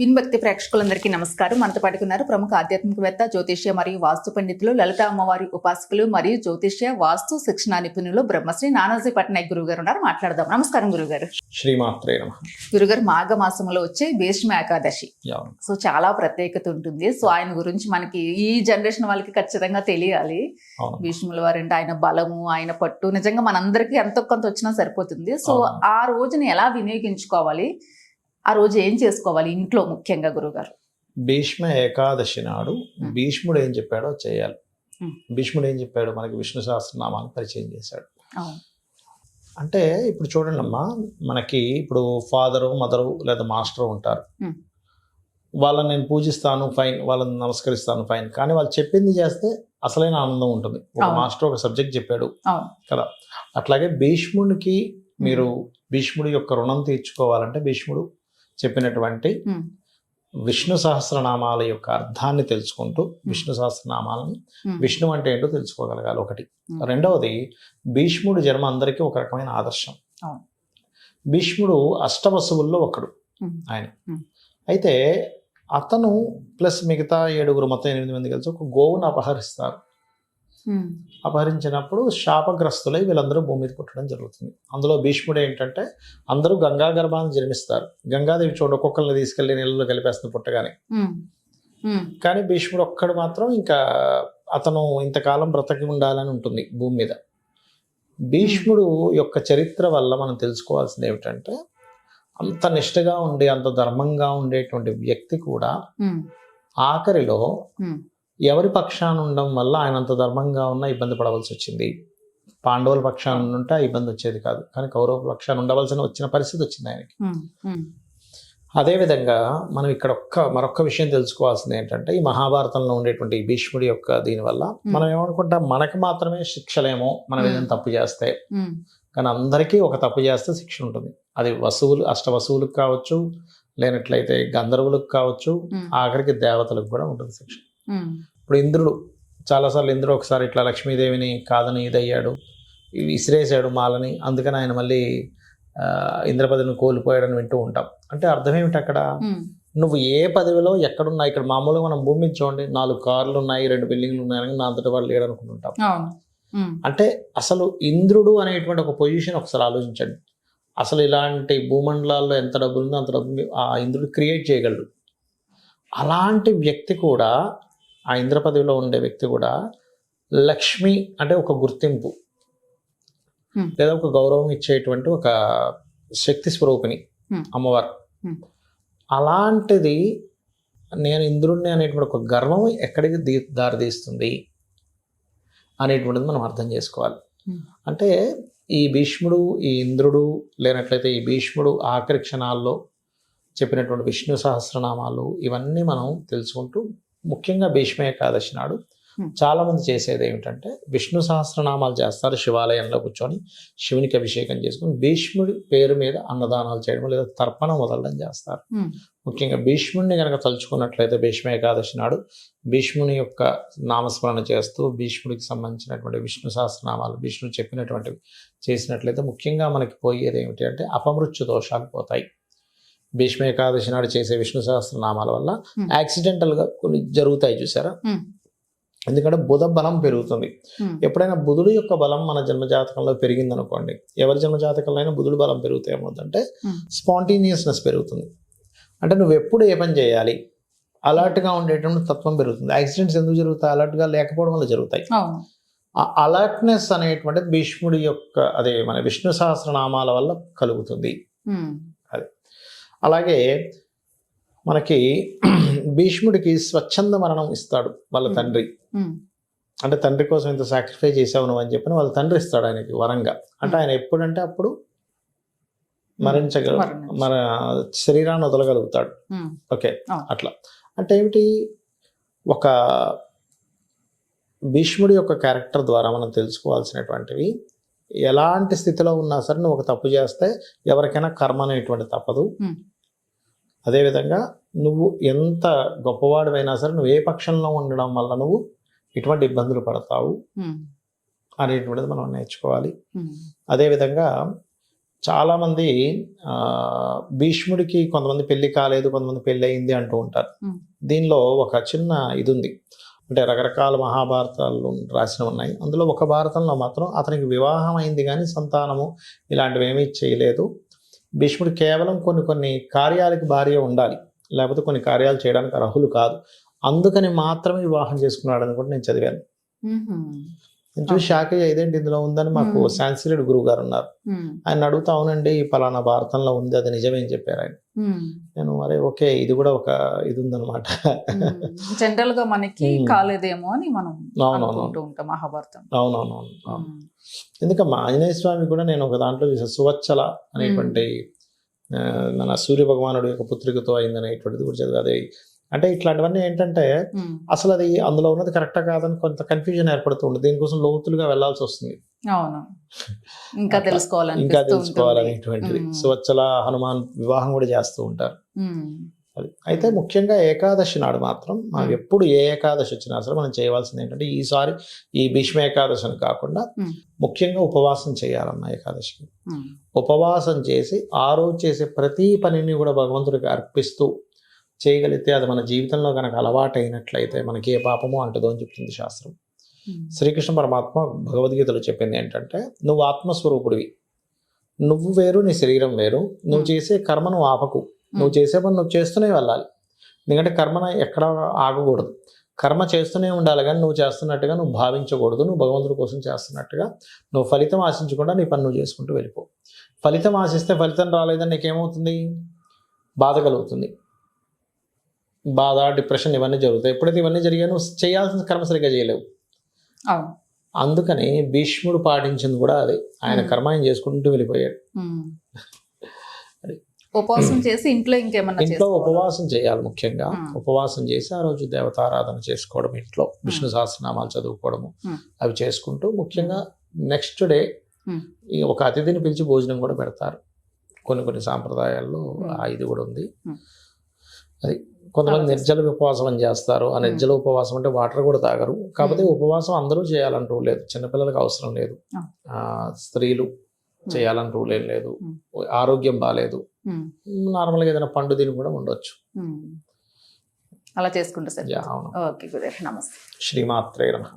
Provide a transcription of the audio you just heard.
విన్భక్తి ప్రేక్షకులందరికీ నమస్కారం. మనతో పాటు ఉన్నారు ప్రముఖ ఆధ్యాత్మికవేత్త జ్యోతిష్య మరియు వాస్తు పండితులు లలిత అమ్మవారి ఉపాసకులు మరియు జ్యోతిష్య వాస్తు శిక్షణ నిపుణులు బ్రహ్మశ్రీ నానాజీ పట్నాయక్ గురువు గారు ఉన్నారు. మాట్లాడదాం. నమస్కారం గురుగారు శ్రీమాత్రే నమ. గురుగారు మాఘ మాసంలో వచ్చే భీష్మ ఏకాదశి. సో చాలా ప్రత్యేకత ఉంటుంది. సో ఆయన గురించి మనకి ఈ జనరేషన్ వాళ్ళకి ఖచ్చితంగా తెలియాలి. భీష్ముల వారు ఆయన బలము ఆయన పట్టు. నిజంగా మనందరికీ ఎంతో కొంత వచ్చినా సరిపోతుంది. సో. ఆ రోజుని ఎలా వినియోగించుకోవాలి? ఆ రోజు ఏం చేసుకోవాలి ఇంట్లో ముఖ్యంగా గురుగారు భీష్మ ఏకాదశి నాడు. భీష్ముడు ఏం చెప్పాడో చేయాలి. భీష్ముడు ఏం చెప్పాడు? మనకి విష్ణు సహస్రనామాన్ని పరిచయం చేశాడు. అంటే ఇప్పుడు చూడండి అమ్మా మనకి ఇప్పుడు ఫాదరు మదరు లేదా మాస్టర్ ఉంటారు. వాళ్ళని నేను పూజిస్తాను ఫైన్. వాళ్ళని నమస్కరిస్తాను ఫైన్. కానీ వాళ్ళు చెప్పింది చేస్తే అసలైన ఆనందం ఉంటుంది. ఒక. మాస్టర్ ఒక సబ్జెక్ట్ చెప్పాడు కదా. అట్లాగే భీష్ముడికి మీరు భీష్ముడి యొక్క రుణం తీర్చుకోవాలంటే భీష్ముడు చెప్పినటువంటి. విష్ణు సహస్రనామాల యొక్క అర్థాన్ని తెలుసుకుంటూ విష్ణు సహస్రనామాలని. విష్ణు అంటే ఏంటో తెలుసుకోగలగాలి ఒకటి. రెండవది భీష్ముడు జన్మ అందరికీ ఒక రకమైన ఆదర్శం. భీష్ముడు అష్టవసువుల్లో ఒకడు. ఆయన. అయితే అతను ప్లస్ మిగతా ఏడుగురు మొత్తం ఎనిమిది మంది కలిసి ఒక గోవును అపహరిస్తారు అపహరించినప్పుడు శాపగ్రస్తులై వీళ్ళందరూ భూమి మీద పుట్టడం జరుగుతుంది. అందులో భీష్ముడు ఏంటంటే అందరూ గంగా గర్భాన్ని జన్మిస్తారు. గంగాదేవి చూడ ఒక్కొక్కరిని తీసుకెళ్ళి నీళ్ళలో కలిపేస్తుంది పుట్టగానే. కానీ భీష్ముడు ఒక్కడు మాత్రం ఇంకా అతను ఇంతకాలం బ్రతకి ఉండాలని ఉంటుంది భూమి మీద. భీష్ముడు యొక్క చరిత్ర వల్ల మనం తెలుసుకోవాల్సింది ఏమిటంటే అంత నిష్ఠగా ఉండి అంత ధర్మంగా ఉండేటువంటి వ్యక్తి కూడా ఆఖరిలో ఎవరి పక్షాన ఉండడం వల్ల ఆయన అంత ధర్మంగా ఉన్నా ఇబ్బంది పడవలసి వచ్చింది. పాండవుల పక్షాన ఉంటే ఆ ఇబ్బంది వచ్చేది కాదు. కానీ కౌరవ పక్షాన ఉండవలసిన వచ్చిన పరిస్థితి వచ్చింది ఆయనకి. ఉమ్, ఉమ్, అదేవిధంగా మనం ఇక్కడ ఒక్క మరొక విషయం తెలుసుకోవాల్సింది ఏంటంటే ఈ మహాభారతంలో ఉండేటువంటి భీష్ముడి యొక్క దీనివల్ల మనం ఏమనుకుంటాం? మనకి మాత్రమే శిక్షలేమో మనం Hmm. ఏదైనా తప్పు చేస్తే. కానీ అందరికీ ఒక తప్పు చేస్తే శిక్ష ఉంటుంది. అది వసువులు అష్ట వసువులకు కావచ్చు లేనట్లయితే గంధర్వులకు కావచ్చు ఆఖరికి దేవతలకు కూడా ఉంటుంది శిక్ష. ఇప్పుడు ఇంద్రుడు చాలాసార్లు ఇంద్రుడు ఒకసారి ఇట్లా లక్ష్మీదేవిని కాదని ఇదయ్యాడు విసిరేసాడు మాలని అందుకని ఆయన మళ్ళీ ఆ, ఇంద్రపదిని కోల్పోయాడని వింటూ ఉంటాం. అంటే అర్థం ఏమిటి అక్కడ నువ్వు ఏ పదవిలో ఎక్కడున్నా ఇక్కడ మామూలుగా మనం భూమి చూడండి నాలుగు కార్లు ఉన్నాయి రెండు బిల్డింగ్లు ఉన్నాయి నా అంతటి వాళ్ళు లేడు అనుకుంటుంటాం అవును. ఉమ్, అంటే అసలు ఇంద్రుడు అనేటువంటి ఒక పొజిషన్ ఒకసారి ఆలోచించండి. అసలు ఇలాంటి భూమండలాల్లో ఎంత డబ్బు ఉందో అంత డబ్బు ఆ ఇంద్రుడు క్రియేట్ చేయగలడు. అలాంటి వ్యక్తి కూడా ఆ ఇంద్ర పదవిలో ఉండే వ్యక్తి కూడా లక్ష్మి అంటే ఒక గుర్తింపు. లేదా ఒక గౌరవం ఇచ్చేటువంటి ఒక శక్తి స్వరూపిణి. అమ్మవారు. అలాంటిది నేను ఇంద్రుడిని అనేటువంటి ఒక గర్వం ఎక్కడికి దీ దారితీస్తుంది అనేటువంటిది మనం అర్థం చేసుకోవాలి. అంటే ఈ భీష్ముడు ఈ ఇంద్రుడు లేనట్లయితే ఈ భీష్ముడు ఆఖరి క్షణాల్లో చెప్పినటువంటి విష్ణు సహస్రనామాలు ఇవన్నీ మనం తెలుసుకుంటూ ముఖ్యంగా భీష్మ ఏకాదశి నాడు. చాలా మంది చేసేది ఏమిటంటే విష్ణు సహస్రనామాలు చేస్తారు శివాలయంలో కూర్చొని శివునికి అభిషేకం చేసుకుని భీష్ముడి పేరు మీద అన్నదానాలు చేయడం లేదా తర్పణం వదలడం చేస్తారు. ముఖ్యంగా భీష్ముడిని కనుక తలుచుకున్నట్లయితే భీష్మ ఏకాదశి నాడు భీష్ముని యొక్క నామస్మరణ చేస్తూ భీష్ముడికి సంబంధించినటువంటి విష్ణు సహస్రనామాలు విష్ణుడు చెప్పినటువంటివి చేసినట్లయితే ముఖ్యంగా మనకి పోయేది ఏమిటి అంటే అపమృత్యు దోషాలు పోతాయి. భీష్మ ఏకాదశి నాడు చేసే విష్ణు సహస్రనామాల వల్ల Hmm. యాక్సిడెంటల్గా కొన్ని జరుగుతాయి చూసారా? ఉమ్, ఎందుకంటే బుధ బలం పెరుగుతుంది. ఉమ్, ఎప్పుడైనా బుధుడు యొక్క బలం మన జన్మజాతకంలో పెరిగిందనుకోండి. ఎవరి జన్మజాతకంలో అయినా బుధుడు బలం పెరిగితే ఏమవుతుందంటే Hmm. స్పాంటేనియస్నెస్ పెరుగుతుంది. అంటే నువ్వు ఎప్పుడు ఏ పని చేయాలి? అలర్ట్గా ఉండేటువంటి తత్వం పెరుగుతుంది. యాక్సిడెంట్స్ ఎందుకు జరుగుతాయి? అలర్ట్గా లేకపోవడం వల్ల జరుగుతాయి. ఆ అలర్ట్నెస్ అనేటువంటిది భీష్ముడి యొక్క అదే మన విష్ణు సహస్రనామాల వల్ల కలుగుతుంది. అలాగే మనకి భీష్ముడికి స్వచ్ఛంద మరణం ఇస్తాడు వాళ్ళ. తండ్రి. అంటే తండ్రి కోసం ఇంత సాక్రిఫై చేసావు నువ్వు అని చెప్పిన వాళ్ళ తండ్రి ఇస్తాడు ఆయనకి వరంగా. అంటే ఆయన ఎప్పుడంటే అప్పుడు మరించగల మరణించ- మన శరీరాన్ని వదలగలుగుతాడు. ఓకే. అట్లా. అంటే ఏమిటి? ఒక భీష్ముడి యొక్క క్యారెక్టర్ ద్వారా మనం తెలుసుకోవాల్సినటువంటివి ఎలాంటి స్థితిలో ఉన్నా సరే నువ్వు ఒక తప్పు చేస్తే ఎవరికైనా కర్మ అనేటువంటి తప్పదు. అదేవిధంగా నువ్వు ఎంత గొప్పవాడివైనా సరే నువ్వు ఏ పక్షంలో ఉండడం వల్ల నువ్వు ఇటువంటి ఇబ్బందులు పడతావు అనేటువంటిది మనం నేర్చుకోవాలి. అదేవిధంగా చాలామంది భీష్ముడికి కొంతమంది పెళ్ళి కాలేదు కొంతమంది పెళ్ళి అయింది అంటూ ఉంటారు. దీనిలో ఒక చిన్న ఇది ఉంది అంటే రకరకాల మహాభారతాలు రాసిన ఉన్నాయి. అందులో ఒక భారతంలో మాత్రం అతనికి వివాహం అయింది కానీ సంతానము ఇలాంటివి ఏమీ చేయలేదు. భీష్ముడు కేవలం కొన్ని కొన్ని కార్యాలకి భార్య ఉండాలి. లేకపోతే కొన్ని కార్యాలు చేయడానికి అర్హులు కాదు. అందుకని మాత్రమే వివాహం చేసుకున్నాడు అని కూడా నేను చదివాను. నేను చూసి షాక్ అయ్యా ఇదేంటి ఇందులో ఉందని మాకు. సాంస్క్రిట్ గురువు గారు ఉన్నారు. ఆయన అడుగుతా అవునండి ఈ పలానా భారతంలో ఉంది అది నిజమే అని చెప్పారు ఆయన. నేను అరే ఓకే ఇది కూడా ఒక ఇది ఉందన్నమాట. జనరల్గా మనకి. కాలేదేమో అని మనం అవునవును అనుకుంటూ ఉంటాం మహాభారతం అవునవునవును అవును. మ్మ్. ఎందుకమ్మా ఆంజనేయ స్వామి కూడా నేను ఒక దాంట్లో చూసాను సువచ్చల అనేటువంటి మన సూర్య భగవానుడు యొక్క పుత్రికతో అయింది అనేటువంటిది కూడా చదివి అదే అంటే ఇట్లాంటివన్నీ ఏంటంటే. అసలు అది అందులో ఉన్నది కరెక్టా కాదని కొంత కన్ఫ్యూజన్ ఏర్పడుతుంది దీనికోసం లోతులుగా వెళ్ళాల్సి వస్తుంది. అవును. ఇంకా తెలుసుకోవాలని ఇంకా తెలుసుకోవాలనేటువంటిది. సువచ్చల హనుమాన్ వివాహం కూడా చేస్తూ ఉంటారు. అది. అయితే ముఖ్యంగా ఏకాదశి నాడు మాత్రం మనం. ఎప్పుడు ఏ ఏకాదశి వచ్చినా సరే మనం చేయవలసింది ఏంటంటే ఈసారి ఈ భీష్మ ఏకాదశి అని కాకుండా. ముఖ్యంగా ఉపవాసం చేయాలన్న ఏకాదశికి. ఉపవాసం చేసి ఆ రోజు చేసే ప్రతి పనిని కూడా భగవంతుడికి అర్పిస్తూ చేయగలిగితే అది మన జీవితంలో కనుక అలవాటు అయినట్లయితే మనకి ఏ పాపమో అంటదో అని చెప్తుంది శాస్త్రం. శ్రీకృష్ణ పరమాత్మ భగవద్గీతలో చెప్పింది ఏంటంటే నువ్వు ఆత్మస్వరూపుడివి. నువ్వు వేరు నీ శరీరం వేరు. నువ్వు. చేసే కర్మను ఆపకు. నువ్వు చేసే పని నువ్వు చేస్తూనే వెళ్ళాలి. ఎందుకంటే కర్మన ఎక్కడ ఆగకూడదు. కర్మ చేస్తూనే ఉండాలి కానీ నువ్వు చేస్తున్నట్టుగా నువ్వు భావించకూడదు. నువ్వు భగవంతుడి కోసం చేస్తున్నట్టుగా నువ్వు ఫలితం ఆశించకుండా నీ పని నువ్వు చేసుకుంటూ వెళ్ళిపో. ఫలితం ఆశిస్తే ఫలితం రాలేదని నీకేమవుతుంది? బాధ కలుగుతుంది. బాధ డిప్రెషన్ ఇవన్నీ జరుగుతాయి ఎప్పుడైతే ఇవన్నీ జరిగాయో నువ్వు చేయాల్సిన కర్మ సరిగ్గా చేయలేవు అందుకని భీష్ముడు పాటించింది కూడా అదే ఆయన. కర్మ ఆయన చేసుకుంటూ వెళ్ళిపోయాడు. ఉపవాసం చేసి ఇంట్లో ఇంకేమన్నా ఇంట్లో? ఉపవాసం చేయాలి ముఖ్యంగా. ఉపవాసం చేసి ఆ రోజు దేవతారాధన చేసుకోవడం ఇంట్లో విష్ణు సహస్రనామాలు చదువుకోవడము. అవి చేసుకుంటూ ముఖ్యంగా నెక్స్ట్ డే ఒక అతిథిని పిలిచి భోజనం కూడా పెడతారు కొన్ని కొన్ని సాంప్రదాయాల్లో. ఆ ఇది కూడా ఉంది. అది కొంతమంది నిర్జల ఉపవాసం అని చేస్తారు. ఆ. నిర్జల ఉపవాసం అంటే వాటర్ కూడా తాగరు. కాకపోతే. ఉపవాసం అందరూ చేయాలని రూల్ లేదు. చిన్నపిల్లలకు అవసరం లేదు. ఆ, స్త్రీలు చేయాలని రూల్ ఏం లేదు. ఆరోగ్యం బాగాలేదు. నార్మల్గా ఏదైనా పండు తిని కూడా ఉండొచ్చు. అలా చేసుకుంటే సరే ఓకే గురు నమస్తే. శ్రీమాత్రే నమః.